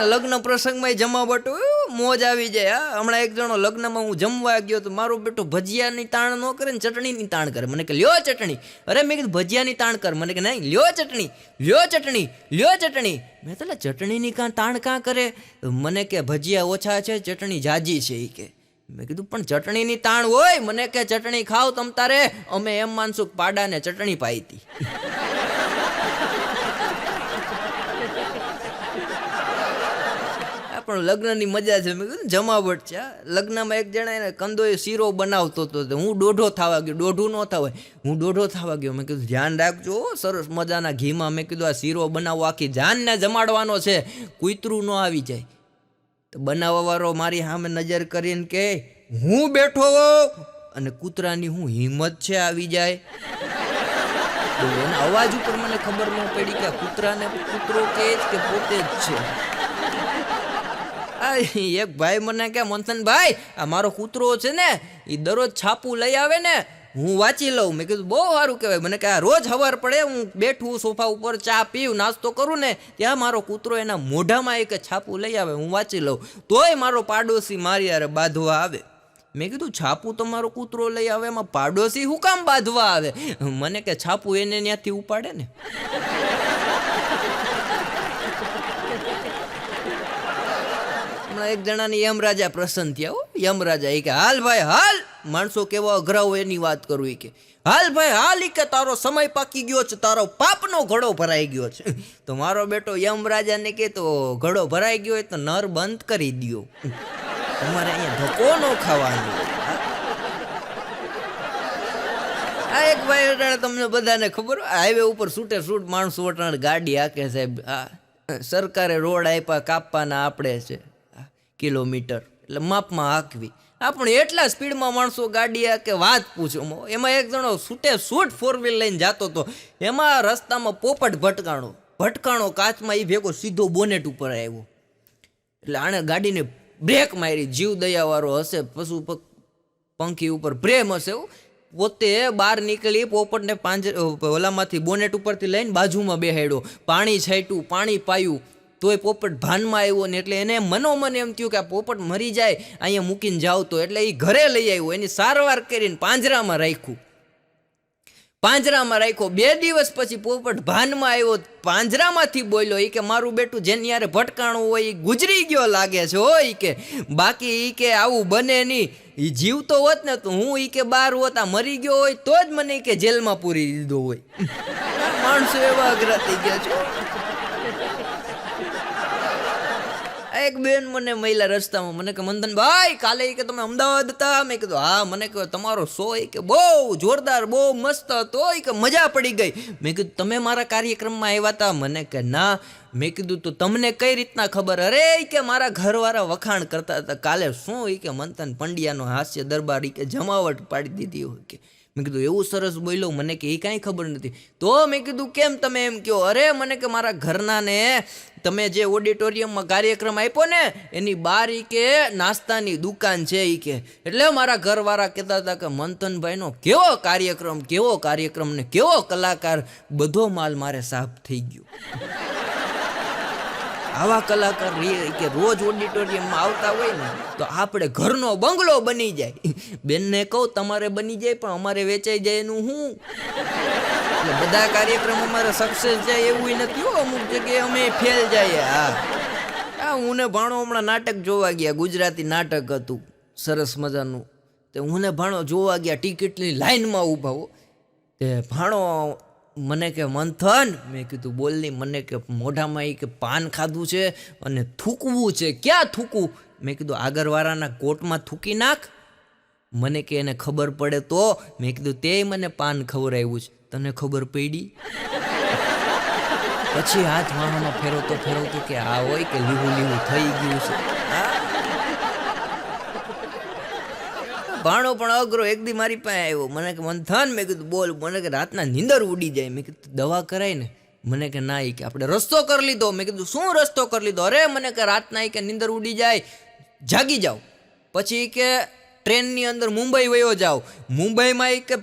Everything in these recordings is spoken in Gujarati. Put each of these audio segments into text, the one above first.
લગ્ન પ્રસંગમાં જમાવટ મોજ આવી જાય. હા, હમણાં એક જણો લગ્નમાં હું જમવા ગયો તો મારો બેટો ભજીયાની તાણ ન કરે ને ચટણીની તાણ કરે. મને કે, લ્યો ચટણી. અરે, મેં કીધું, ભજીયાની તાણ કર. મને કે, નહીં, લ્યો ચટણી લ્યો ચટણી લ્યો ચટણી. મેં તો ચટણીની કાં તાણ કાં કરે? મને કે, ભજીયા ઓછા છે, ચટણી જાજી છે. એ કે, મેં કીધું, પણ ચટણીની તાણ હોય. મને કે, ચટણી ખાવ તમ તારે. અમે એમ માનશું પાડાને ચટણી પાઈ હતી પણ લગ્નની મજા છે. મેં કીધું જમાવટ છે. લગ્નમાં એક જણા એને કંદોએ શીરો બનાવતો હતો હું દોઢો થવા ગયો. દોઢું ન થવાય. હું દોઢો થવા ગયો. મેં કીધું, ધ્યાન રાખજો સરસ મજાના ઘીમાં મેં કીધું, આ શીરો બનાવવો આખી જાનને જમાડવાનો છે. કૂતરું ન આવી જાય. તો બનાવવાવાળો મારી સામે નજર કરીને કે હું બેઠો અને કૂતરાની હું હિંમત છે આવી જાય. એના અવાજ ઉપર મને ખબર ન પડી કે કૂતરાને કૂતરો કે જ કે પોતે જ છે. એક ભાઈ મને કે, મંથનભાઈ, આ મારો કૂતરો છે ને એ દરરોજ છાપું લઈ આવે ને, હું વાંચી લઉં. મેં કીધું, બહુ સારું કહેવાય. મને કે, આ રોજ હવાર પડે, હું બેઠું સોફા ઉપર ચા પીવું નાસ્તો કરું ને, ત્યાં મારો કૂતરો એના મોઢામાં એક છાપું લઈ આવે, હું વાંચી લઉં. તોય મારો પાડોશી મારી યારે બાંધવા આવે. મેં કીધું, છાપું તો મારો કૂતરો લઈ આવે, એમાં પાડોશી હું કામ બાંધવા આવે? મને કે, છાપું એને ત્યાંથી ઉપાડે ને. એક જણાની યમરાજા પ્રસન્ન થયા હો. યમરાજા એ કે, હાલ ભાઈ, હાલ. માણસો કેવા અઘરા હોય એની વાત કરું એ કે, હાલ ભાઈ, હાલ. કે, તારો સમય પાકી ગયો છે, તારો પાપનો ઘડો ભરાઈ ગયો છે. તો મારો બેટો યમરાજાને કે, તો ઘડો ભરાઈ ગયો હોય તો નર બંધ કરી દ્યો. તમારે અહીંયા ધક્કો ન ખાવાનો. આ એક ભાઈ અટાણે તમને બધાને ખબર હાઈવે ઉપર છૂટે છૂટ માણસો અટાણે ગાડી હાકે સાહેબ સરકારે રોડ આપ્યા, કાપવાના આપણે છે. કિલોમીટર. એટલે માપમાં હાંકવી. આપણે એટલા સ્પીડમાં માણસો ગાડી કે વાત પૂછો. એમાં એક જણો છૂટે છૂટ ફોર વ્હીલ લઈને જતો હતો એમાં રસ્તામાં પોપટ ભટકાણો. ભટકાણો કાચમાં એ ભેગો સીધો બોનેટ ઉપર આવ્યો. એટલે આણે ગાડીને બ્રેક મારી. જીવ દયાવાળો હશે, પશુ પંખી ઉપર પ્રેમ હશે એવું પોતે બહાર નીકળી પોપટને પાંજર ઓલામાંથી બોનેટ ઉપરથી લઈને બાજુમાં બેહાડ્યો પાણી છાંટ્યું, પાણી પાયું. તોય પોપટ ભાનમાં આવ્યો ને એટલે એને મનોમન એમ થયું કે આ પોપટ મરી જાય, અહીંયા મૂકીને જાવ તો. એટલે એ ઘરે લઈ આવ્યો. એની સારવાર કરીને પાંજરામાં રાખ્યું. પાંજરામાં રાખ્યો. બે દિવસ પછી પોપટ ભાનમાં આવ્યો. પાંજરામાંથી બોલ્યો એ કે મારું બેટું જેની યારે ભટકાણું હોય એ ગુજરી ગયો લાગે છે હો એ કે. બાકી એ કે આવું બને નહીં. એ જીવતો હોત ને તો હું એ કે બહાર હોત, આ મરી ગયો હોય તો જ મને કે જેલમાં પૂરી દીધો હોય. માણસો એવા અઘરા થઈ ગયા છે આ એક બેન મને મહિલા રસ્તામાં. મને કે, મંદનભાઈ, કાલે કે તમે અમદાવાદ હતા. મેં કીધું, હા. મને કે, તમારો શો કે બહુ જોરદાર, બહુ મસ્ત હતો એ કે મજા પડી ગઈ. મેં કીધું, તમે મારા કાર્યક્રમમાં આવ્યા હતા? મને કે, ના. મેં કીધું, તો તમને કઈ રીતના ખબર? અરે કે મારા ઘરવાળા વખાણ કરતા હતા. કાલે શું એ કે મંથન પંડ્યાનો હાસ્ય દરબાર કે જમાવટ પાડી દીધી હોય કે. મેં કીધું, એવું સરસ બોલ્યો. મને કે એ કાંઈ ખબર નથી. તો મેં કીધું, કેમ તમે એમ કહો? અરે, મને કે મારા ઘરનાને તમે જે ઓડિટોરિયમમાં કાર્યક્રમ આપ્યો ને, એની બાર ઈ કે નાસ્તાની દુકાન છે એ કે. એટલે મારા ઘરવાળા કહેતા હતા કે, મંથનભાઈનો કેવો કાર્યક્રમ કેવો કાર્યક્રમ ને કેવો કલાકાર, બધો માલ મારે સાફ થઈ ગયો. આવા કલાકાર કે રોજ ઓડિટોરિયમમાં આવતા હોય ને, તો આપણે ઘરનો બંગલો બની જાય. બેનને કહું, તમારે બની જાય, પણ અમારે વેચાઈ જાય એનું હું? એટલે બધા કાર્યક્રમ અમારે સક્સેસ જાય એવું નથી હો, અમુક જગ્યાએ અમે ફેલ જઈએ. હા. હા હું ને ભાણો હમણાં નાટક જોવા ગયા, ગુજરાતી નાટક હતું, સરસ મજાનું. તે હું ને ભાણો જોવા ગયા, ટિકિટની લાઈનમાં ઊભા હો. તે ભાણો મને કે, મંથન. મેં કીધું બોલ નહીં મને કે, મોઢામાં એ કે પાન ખાધું છે અને થૂકવું છે. ક્યાં થૂકવું? મેં કીધું આગળવાળાના કોટમાં થૂકી નાખ. મને કે, એને ખબર પડે તો. મેં કીધું, તે મને પાન ખવડાવ્યું છે. તને ખબર પડી? પછી હાથ વાહમાં ફેરવતો ફેરવતો કે, આ હોય કે લીવું લીવું થઈ ગયું છે હા ભાણો પણ અઘરો, એક દી મારી પાસે આવ્યો. મને કે મંથન મેં કીધું, બોલ. મને કે, રાતના નીંદર ઉડી જાય. મેં કીધું દવા કરાય ને. મને કે, ના કે, આપણે રસ્તો કરી લીધો. મેં કીધું, શું રસ્તો કરી લીધો? અરે, મને કે, રાતના કે નીંદર ઉડી જાય. જાગી જાઓ. પછી કે, ટ્રેનની અંદર મુંબઈ વયો જાઓ. મુંબઈમાં એ કે,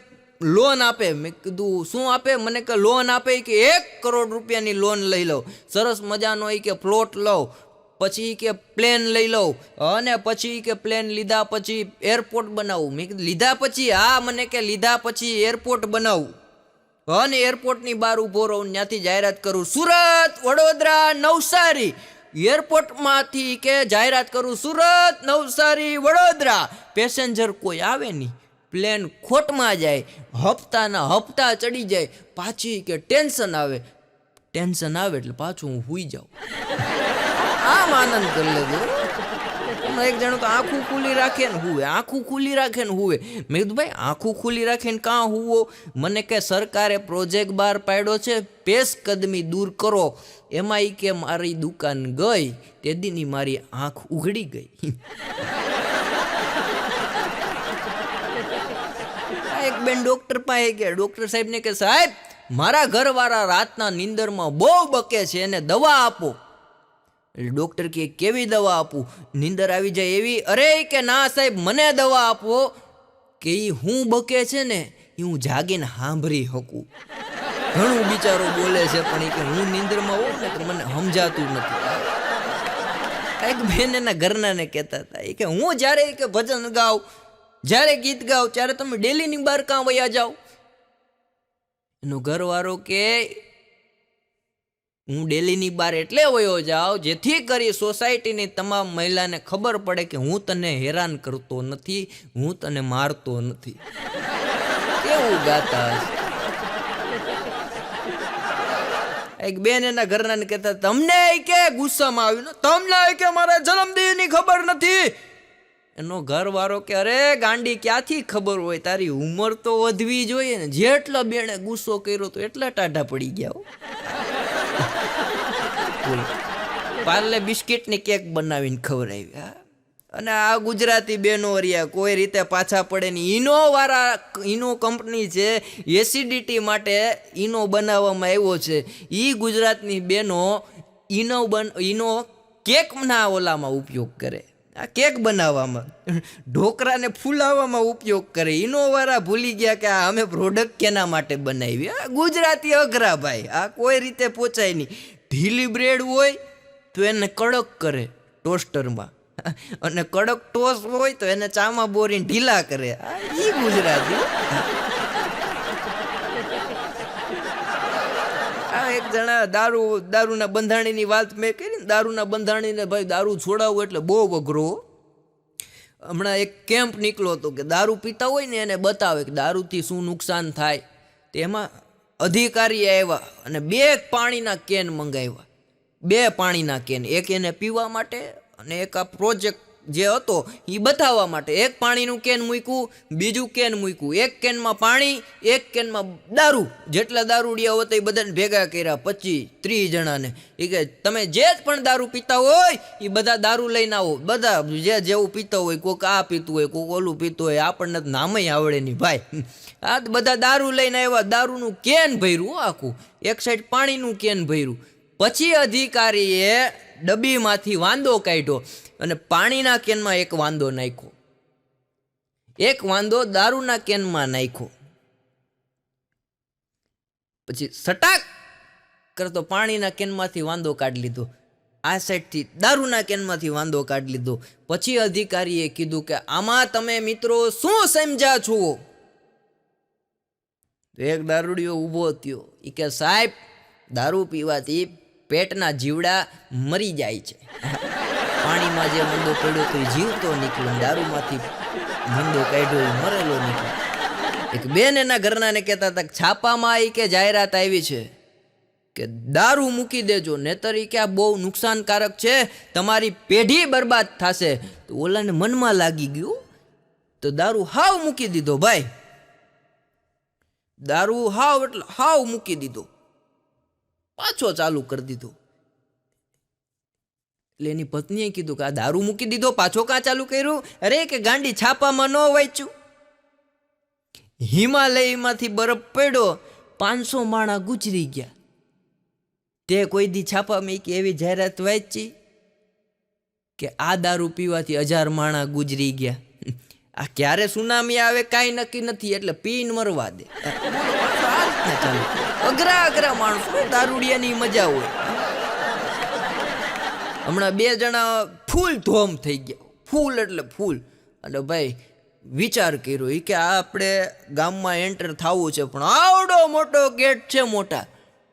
લોન આપે. મેં કીધું, શું આપે? મને કે, લોન આપે. કે, એક કરોડ રૂપિયાની લોન લઈ લો. સરસ મજાનો એ કે, પ્લોટ લો પછી કે પ્લેન લઈ લઉં. અને પછી કે પ્લેન લીધા પછી એરપોર્ટ બનાવું. મેં લીધા પછી? હા, મને કે લીધા પછી એરપોર્ટ બનાવું. અને એરપોર્ટની બહાર ઊભો રહું ત્યાંથી જાહેરાત કરું. સુરત, વડોદરા, નવસારી. એરપોર્ટમાંથી કે જાહેરાત કરું, સુરત, નવસારી, વડોદરા. પેસેન્જર કોઈ આવે નહીં. પ્લેન ખોટમાં જાય. હપ્તાના હપ્તા ચડી જાય. પાછી કે ટેન્શન આવે. ટેન્શન આવે એટલે પાછું હું હુઈ જાઉં. આમ આનંદ કરી લેજો. એમાં એક જણો તો આંખું ખુલ્લી રાખે ને હુવે આંખું ખુલ્લી રાખે ને હુવે મેં કીધું ભાઈ આંખું ખુલ્લી રાખીને કાં હુવો? મને કે સરકારે પ્રોજેક્ટ બહાર પાડ્યો છે, પેશ કદમી દૂર કરો. એમાં એ કે મારી દુકાન ગઈ, તે દીની મારી આંખ ઉઘડી ગઈ. એક બેન ડોક્ટર પાસે ગયા ડોક્ટર સાહેબને કે, સાહેબ, મારા ઘરવાળા રાતના નિંદરમાં બહુ બકે છે, એને દવા આપો. એટલે ડોક્ટર કે કેવી દવા આપું? નીંદર આવી જાય એવી? અરે કે ના સાહેબ, મને દવા આપો. કે એ હું બકે છે ને એ હું જાગીને સાંભળી શકું. ઘણું બિચારો બોલે છે, પણ એ કે હું નીંદરમાં હોઉં ને તો મને સમજાતું નથી. કંઈક બેન એના ઘરનાને કહેતા હતા. એ કે, હું જ્યારે કે ભજન ગાઉં, જ્યારે ગીત ગાઉં, ત્યારે તમે ડેલીની બહાર કાં વયા જાઓ? એનો ઘરવાળો કે હું ડેલીની બહાર એટલે વયો જાઉં, જેથી કરી સોસાયટીની તમામ મહિલાને ખબર પડે કે હું તને હેરાન કરતો નથી, હું તને મારતો નથી. કેવું ગાતા એક બેન એના ઘરના કહેતા, તમને કે ગુસ્સામાં આવ્યું તમને કે મારા જન્મદિનની ખબર નથી? એનો ઘરવાળો કે, અરે, ગાંડી, ક્યાંથી ખબર હોય? તારી ઉંમર તો વધવી જોઈએ ને. જેટલો બેણે ગુસ્સો કર્યો તો એટલા ટાઢા પડી ગયા બોલો. પાર્લે બિસ્કિટની કેક બનાવીને ખવડાવી અને આ ગુજરાતી બેનો રહ્યા, કોઈ રીતે પાછા પડે નહીં ઈનો વાળા ઈનો કંપની છે, એસિડિટી માટે ઈનો બનાવવામાં આવ્યો છે. એ ગુજરાતની બેનો ઈનો બન, ઈનો કેકના ઓલામાં ઉપયોગ કરે. આ કેક બનાવવામાં, ઢોકરાને ફૂલાવવામાં ઉપયોગ કરે. ઇનોવાળા ભૂલી ગયા કે આ અમે પ્રોડક્ટ કેના માટે બનાવી આ ગુજરાતી અઘરા ભાઈ, આ કોઈ રીતે પહોંચાય નહીં. ઢીલી બ્રેડ હોય તો એને કડક કરે ટોસ્ટરમાં. અને કડક ટોસ હોય તો એને ચામાં બોરીને ઢીલા કરે. ઈ ગુજરાતી. આ એક જણા દારૂ, દારૂના બંધાણીની વાત મેં કરી દારૂના બંધાણીને ભાઈ દારૂ છોડાવવું એટલે બહુ અઘરો હમણાં એક કેમ્પ નીકળ્યો હતો કે દારૂ પીતા હોય ને એને બતાવે કે દારૂથી શું નુકસાન થાય. તેમાં અધિકારી આવ્યા અને બે પાણીના કેન મંગાવ્યા. બે પાણીના કેન, એક એને પીવા માટે અને એક આ પ્રોજેક્ટ જે હતો એ બતાવવા માટે. એક પાણીનું કેન મૂક્યું, બીજું કેન મૂક્યું. એક કેનમાં પાણી, એક કેનમાં દારૂ. જેટલા દારૂડિયા હતા એ બધાને ભેગા કર્યા પચીસ, ત્રીસ જણાને. એ કે, તમે જે જ પણ દારૂ પીતા હોય એ બધા દારૂ લઈને આવો. બધા જે જેવું પીતા હોય કોઈક આ પીતું હોય કોઈક ઓલું પીતું હોય, આપણને નામય આવડે નહીં, ભાઈ. આ બધા દારૂ લઈને આવ્યા. દારૂનું કેન ભર્યું આખું. એક સાઈડ પાણીનું કેન ભર્યું. પછી અધિકારીએ ડબ્બીમાંથી વાંદો કાઢ્યો. અને પાણીના કેનમાં એક વાંદો નાખ્યો. એક વાંદો દારૂના કેનમાં નાખ્યો. પછી સટાક કરતો પાણીના કેનમાંથી વાંદો કાઢી લીધો. આ સાઈડથી દારૂના કેનમાંથી વાંદો કાઢી લીધો. પછી અધિકારીએ કીધું કે આમાં તમે મિત્રો શું સમજ્યા છો? એક દારૂડિયો ઊભો થયો. એ કે સાહેબ, દારૂ પીવાથી પેટના જીવડા મરી જાય છે. પાણીમાં જે મંદો પડ્યો તો જીવતો નીકળ્યો દારૂમાંથી મંદો કાઢ્યો મરેલો નીકળ્યો. એક બેન એના ઘરનાને કહેતા હતા છાપામાં આવી કે જાહેરાત આવી છે કે દારૂ મૂકી દેજો, નહીતર એ કે આ બહુ નુકસાનકારક છે, તમારી પેઢી બરબાદ થશે. તો ઓલાને મનમાં લાગી ગયું, તો દારૂ હાવ મૂકી દીધો ભાઈ. દારૂ હાવ એટલે હાવ મૂકી દીધો. પાછો ચાલુ કરી દીધો. એટલે એની પત્નીએ કીધું કે આ દારૂ મૂકી દીધો, પાછો કાં ચાલુ કર્યું? અરે કે ગાંડી છાપામાં ન વાંચ્યું. હિમાલયમાંથી બરફ પડ્યો, પાંચસો માણા ગુજરી ગયા. તે કોઈ દી છાપા મૂકી એવી જાહેરાત વાંચી કે આ દારૂ પીવાથી હજાર માણા ગુજરી ગયા. આ ક્યારે સુનામી આવે કાંઈ નક્કી નથી, એટલે પીન મરવા દે. અઘરા અઘરા માણસો, દારૂડિયાની મજા હોય. હમણાં બે જણા ફૂલ ધોમ થઈ ગયા. ફૂલ એટલે ફૂલ. અને ભાઈ, વિચાર કર્યો એ કે આ આપણે ગામમાં એન્ટર થવું છે, પણ આવડો મોટો ગેટ છે મોટા.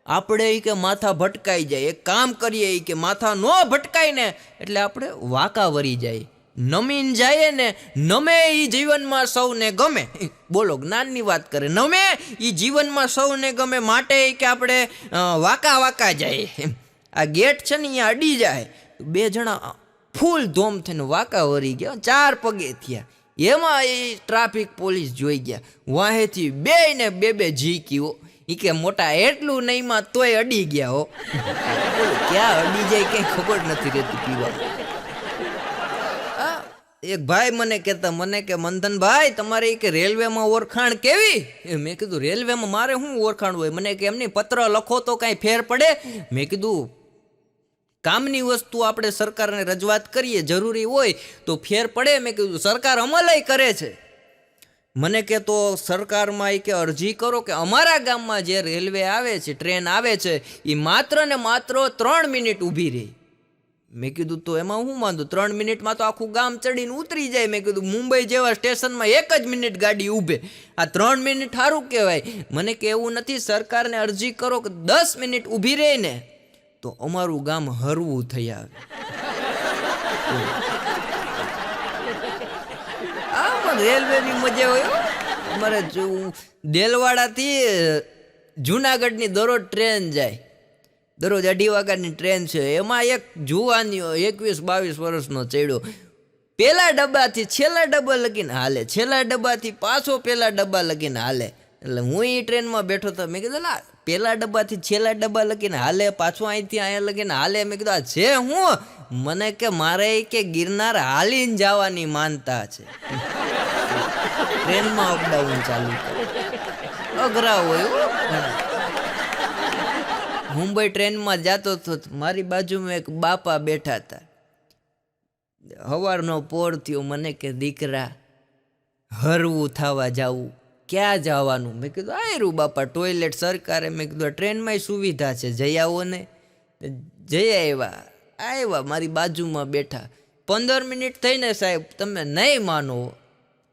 આપણે એ કે માથા ભટકાઈ જાય. એક કામ કરીએ એ કે માથા ન ભટકાય ને એટલે આપણે વાંકા વરી જાય. નમીન જાય ને, નમે એ જીવનમાં સૌને ગમે. બોલો, જ્ઞાનની વાત કરે. નમે એ જીવનમાં સૌને ગમે, માટે કે આપણે વાંકા વાંકા જાય એમ. આ ગેટ છે ને અહીંયા અડી જાય. બે જણા ફૂલ ધોમ થઈને વાંકા વરી ગયા. ચાર પગે થયા. એમાં એ ટ્રાફિક પોલીસ જોઈ ગયા. વાહેથી બે ને બે બે ઝીક્યો. એ કે મોટા એટલું નહીંમાં તોય અડી ગયા હો. ક્યાં અડી જાય કંઈ ખબર નથી રહેતી પીવા. એક ભાઈ મને કહેતા, મને કે મંથનભાઈ તમારે કે રેલવેમાં ઓળખાણ કેવી? મેં કીધું, રેલવેમાં મારે શું ઓળખાણ હોય? મને કે, એમની પત્ર લખો તો કાંઈ ફેર પડે? મેં કીધું કામની વસ્તુ આપણે સરકારને રજૂઆત કરીએ, જરૂરી હોય તો ફેર પડે. મેં કીધું, સરકાર અમલય કરે છે. મને કે, તો સરકારમાં એ કે અરજી કરો કે અમારા ગામમાં જે રેલવે આવે છે, ટ્રેન આવે છે એ માત્ર ને માત્ર ત્રણ મિનિટ ઊભી રહી. મેં કીધું, તો એમાં હું વાંધો? ત્રણ મિનિટમાં તો આખું ગામ ચડીને ઉતરી જાય. મેં કીધું, મુંબઈ જેવા સ્ટેશનમાં એક જ મિનિટ ગાડી ઊભે. આ ત્રણ મિનિટ સારું કહેવાય. મને કે, એવું નથી, સરકારને અરજી કરો કે દસ મિનિટ ઊભી રહે ને તો અમારું ગામ હરવું થઈ આવે. રેલવેની મજા હોય. અમારે દેલવાડાથી જુનાગઢની દરરોજ ટ્રેન જાય. દરરોજ અઢી વાગ્યાની ટ્રેન છે. એમાં એક જુવાનીઓ એકવીસ બાવીસ વર્ષનો ચડ્યો. પેલા ડબ્બાથી છેલ્લા ડબ્બા લગીને હાલે. છેલ્લા ડબ્બાથી પાછો પેલા ડબ્બા લગીને હાલે. એટલે હું એ ટ્રેનમાં બેઠો તો મેં કીધું, લા પેલા ડબ્બાથી છેલ્લા ડબ્બા લગીને હાલે, પાછું અહીંથી અહીંયા લગીને હાલે. મેં કીધું, આ છે હું? મને કે, મારે કે ગિરનાર હાલીને જવાની માનતા છે. ટ્રેનમાં અપડાઉન ચાલુ અઘરા હોય મુંબઈ ટ્રેનમાં જતો હતો મારી બાજુમાં એક બાપા બેઠા હતા. હવારનો પોર થયો, મને કે, દીકરા, હરવું થવા જાવું. ક્યાં જવાનું? મેં કીધું આયરું બાપા ટોયલેટ સરકારે મેં કીધું ટ્રેનમાંય ટ્રેનમાં સુવિધા છે, જઈ આવો ને. જઈ આવ્યા. આવ્યા, મારી બાજુમાં બેઠા. પંદર મિનિટ થઈને સાહેબ, તમે નહીં માનો.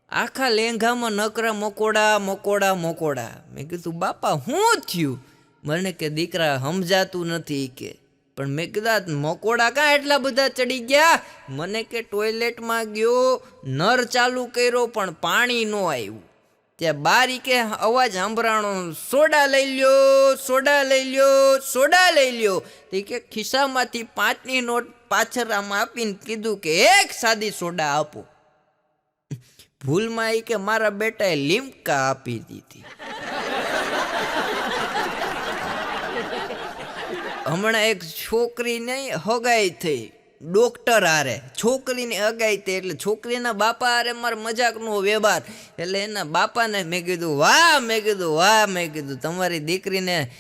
આખા લેંઘામાં નકરા મકોડા મકોડા મકોડા. મેં કીધું, બાપા શું થયું? મને કે, દીકરા, સમજાતું નથી કે. પણ મેં કીધા મકોડા કાં એટલા બધા ચડી ગયા? મને કે ટોયલેટમાં ગયો, નર ચાલુ કર્યો, પણ પાણી ન આવ્યું. ત્યાં બારી કે અવાજ સાંભળાણો સોડા લઈ લ્યો, સોડા લઈ લ્યો, સોડા લઈ લ્યો. તે કે ખિસ્સામાંથી પાંચની નોટ પાછળ આમ આપીને કીધું કે, એક સાદી સોડા આપો. ભૂલમાં એ કે, મારા બેટાએ લીમકા આપી દીધી. હમણાં એક છોકરીને હગાઈ થઈ. ડોક્ટર હારે. છોકરીની થઈ એટલે છોકરીના બાપા હારે મારે મજાકનો વ્યવહાર. એટલે એના બાપાને મેં કીધું, વાહ, મેં કીધું, વાહ, મેં કીધું, તમારી દીકરીને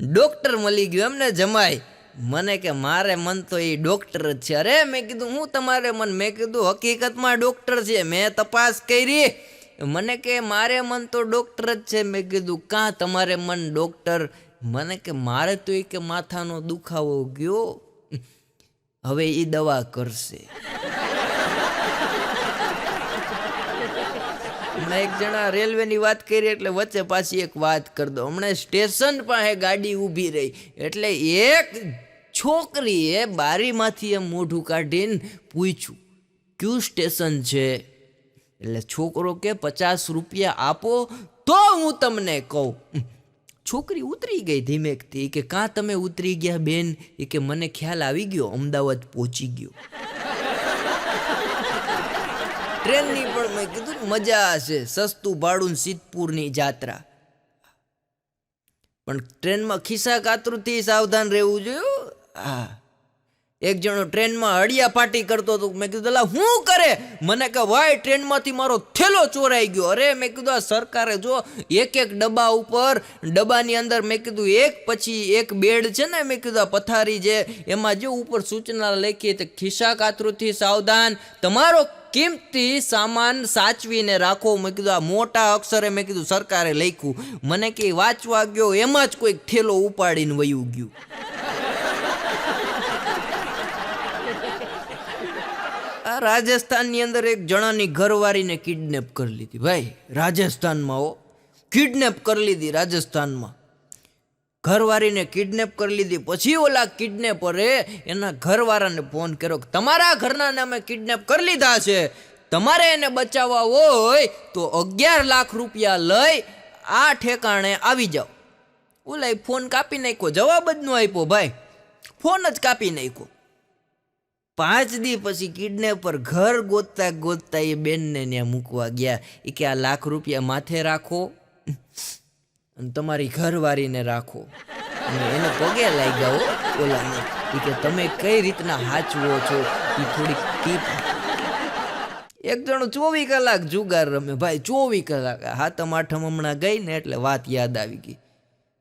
ડોક્ટર મળી ગયું, એમને જમાય મને કે, મારે મન તો એ ડોક્ટર જ છે. અરે, મેં કીધું, હું તમારે મન? મેં કીધું, હકીકતમાં ડોક્ટર છે. મેં તપાસ કરી. મને કે, મારે મન તો ડોક્ટર જ છે. મેં કીધું, કાં તમારે મન ડોક્ટર? મને કે, મારે તો એ કે માથાનો દુખાવો ગયો. હવે એ દવા કરશે. હમણાં એક જણા રેલવેની વાત કરી એટલે વચ્ચે પાછી એક વાત કરી દો. હમણાં સ્ટેશન પાસે ગાડી ઊભી રહી. એટલે એક છોકરીએ બારીમાંથી એમ મોઢું કાઢીને પૂછ્યું, ક્યુ સ્ટેશન છે? એટલે છોકરો કે, પચાસ રૂપિયા આપો તો હું તમને કહું. છોકરી ઉતરી ગઈ ધીમેકથી. કે, કાં તમે ઉતરી ગયા, બેન? એ કે, મને ખ્યાલ આવી ગયો, અમદાવાદ પહોંચી ગયો. ટ્રેનની પણ મેં કીધું મજા હશે, સસ્તું ભાડું સિદ્ધપુરની જાત્રા. પણ ટ્રેનમાં ખિસ્સા કાતરુંથી સાવધાન રહેવું જોઈએ હો. એક જણો ટ્રેનમાં હળિયા પાટી કરતો હતો. મેં કીધું લા હું કરે? મને કે ભાઈ ટ્રેનમાંથી મારો થેલો ચોરાઈ ગયો. અરે, મેં કીધું, આ સરકારે જો એક એક ડબ્બા ઉપર, ડબ્બાની અંદર, મેં કીધું, એક પછી એક બેડ છે ને, મેં કીધું, આ પથારી છે એમાં જો ઉપર સૂચના લખી તો ખિસ્સા કાતરુથી સાવધાન, તમારો કિંમતી સામાન સાચવીને રાખો. મેં કીધું, આ મોટા અક્ષરે, મેં કીધું, સરકારે લખ્યું. મને કે વાંચવા ગયો, એમાં જ કોઈક થેલો ઉપાડીને વયું ગયું. રાજસ્થાનની અંદર એક જણાની ઘરવાળીને કિડનેપ કરી લીધી. ભાઈ, રાજસ્થાનમાં હો. કિડનેપ કરી લીધી રાજસ્થાનમાં. ઘરવાળીને કિડનેપ કરી લીધી. પછી ઓલા કિડનેપરે એના ઘરવાળાને ફોન કર્યો કે, તમારા ઘરના નામે કિડનેપ કરી લીધા છે. તમારે એને બચાવવા હોય તો અગિયાર લાખ રૂપિયા લઈ આ ઠેકાણે આવી જાઓ. ઓલા ફોન કાપી નાખ્યો. જવાબ જ ન આપ્યો ભાઈ. ફોન જ કાપી નાખ્યો. પાંચ દી પછી કિડનેપર ઘર ગોતતા ગોતતા એ બેનને ત્યાં મૂકવા ગયા. એ કે આ લાખ રૂપિયા માથે રાખો અને તમારી ઘરવાળીને રાખો. અને એને પગે લાગ્યા હો ઓલાને. એ કે તમે કઈ રીતના હાચવો છો? એ થોડીક ટીપ. એક જણો ચોવીસ કલાક જુગાર રમે. ભાઈ, ચોવીસ કલાક. હાથમ આઠમ હમણાં ગઈ ને એટલે વાત યાદ આવી ગઈ.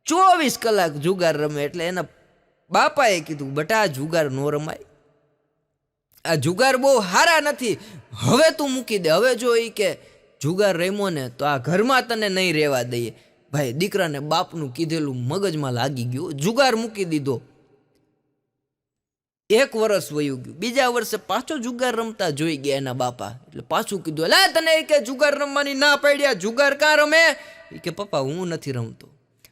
ચોવીસ કલાક જુગાર રમે એટલે એના બાપાએ કીધું, બટા જુગાર નો રમાય. આ જુગાર બહુ સારા નથી. હવે તું મૂકી દે. હવે જો એ કે જુગાર રમ્યો ને તો આ ઘરમાં તને નહીં રહેવા દઈએ. ભાઈ, દીકરાને બાપનું કીધેલું મગજમાં લાગી ગયું. જુગાર મૂકી દીધો. એક વર્ષ વયું ગયું. બીજા વર્ષે પાછો જુગાર રમતા જોઈ ગયા એના બાપા. એટલે પાછું કીધું, લે, તને કે જુગાર રમવાની ના પડ્યા. જુગાર કાં રમે? કે, પપ્પા, હું નથી રમતો.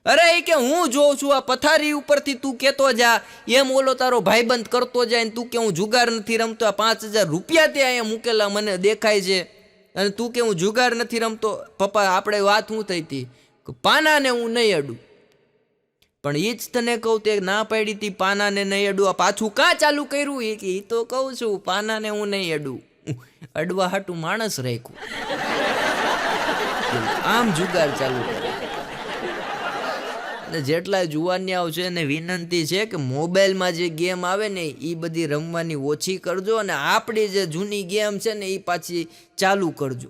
અરે, એ કે હું જોઉં છું, આ પથારી ઉપરથી તું કહેતો જા. એમ ઓલો તારો ભાઈબંધ કરતો જાય ને તું કે હું જુગાર નથી રમતો, આ પાંચ હજાર રૂપિયા ત્યાં અહીંયા મૂકેલા મને દેખાય છે. અને તું કે હું જુગાર નથી રમતો, પપ્પા, આપણે વાત શું થઈ હતી? પાનાને હું નહીં અડું. પણ એ જ તને કહું તે ના પાડી હતી, પાનાને નહીં અડું. આ પાછું કાં ચાલુ કર્યું? એ કે એ તો કહું છું, પાનાને હું નહીં અડું. અડવા હાટું માણસ રાખ્યું. આમ જુગાર ચાલુ અને જેટલા જુવાનિયાઓ છે એને વિનંતી છે કે મોબાઈલમાં જે ગેમ આવે ને એ બધી રમવાની ઓછી કરજો અને આપણી જે જૂની ગેમ છે ને એ પાછી ચાલુ કરજો.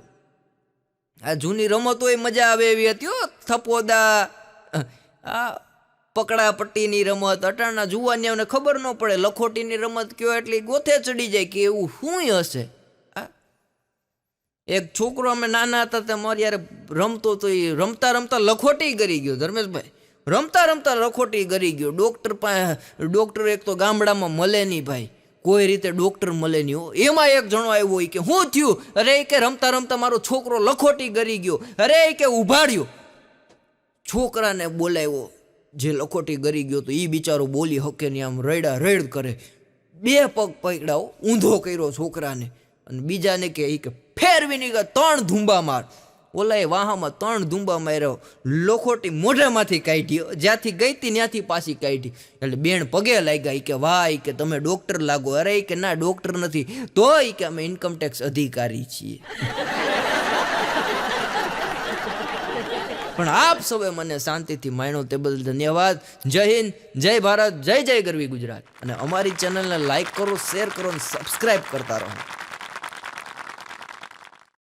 આ જૂની રમતોય મજા આવે એવી હતી હો, થપોદા, આ પકડાપટ્ટીની રમત, અટાણના જુવાનિયાઓને ખબર ન પડે, લખોટીની રમત કયો એટલી ગોથે ચડી જાય કે એવું શું હશે. એક છોકરો અમે નાના હતા, તે મારી યાર રમતો તો એ રમતા રમતા લખોટી કરી ગયો, ધર્મેશભાઈ. રમતા રમતા લખોટી કરી ગયો. ડોક્ટર પાસે, ડૉક્ટર એક તો ગામડામાં મળે નહીં ભાઈ. કોઈ રીતે ડૉક્ટર મળે નહીં હો. એમાં એક જણો આવ્યો હોય કે શું થયું? અરે કે, રમતા રમતા મારો છોકરો લખોટી કરી ગયો. અરે કે, ઉભાડ્યો. છોકરાને બોલાવ્યો. જે લખોટી કરી ગયો તો એ બિચારો બોલી હકે ને આમ રડ્યા રડ કરે. બે પગ પકડાવો ઊંધો કર્યો છોકરાને. અને બીજાને કે એ કે, ફેરવી ની ત્રણ ધુંબા માર. ઓલાએ વાહામાં ત્રણ ધુંબા માર્યો, લોખોટી મોઢામાંથી કાઢી, જ્યાંથી ગઈ હતી ત્યાંથી પાછી કાઢી. એટલે બેન પગે લાગ્યા કે વાહ કે તમે ડોક્ટર લાગો. અરે કે ના, ડોક્ટર નથી. તો કે અમે ઇન્કમટેક્સ અધિકારી છીએ. પણ આપ સૌએ મને શાંતિથી માણ્યો તે બદલ ધન્યવાદ. જય હિન્દ, જય ભારત, જય જય ગરવી ગુજરાત. અને અમારી ચેનલને લાઈક કરો શેર કરો અને સબસ્ક્રાઈબ કરતા રહો.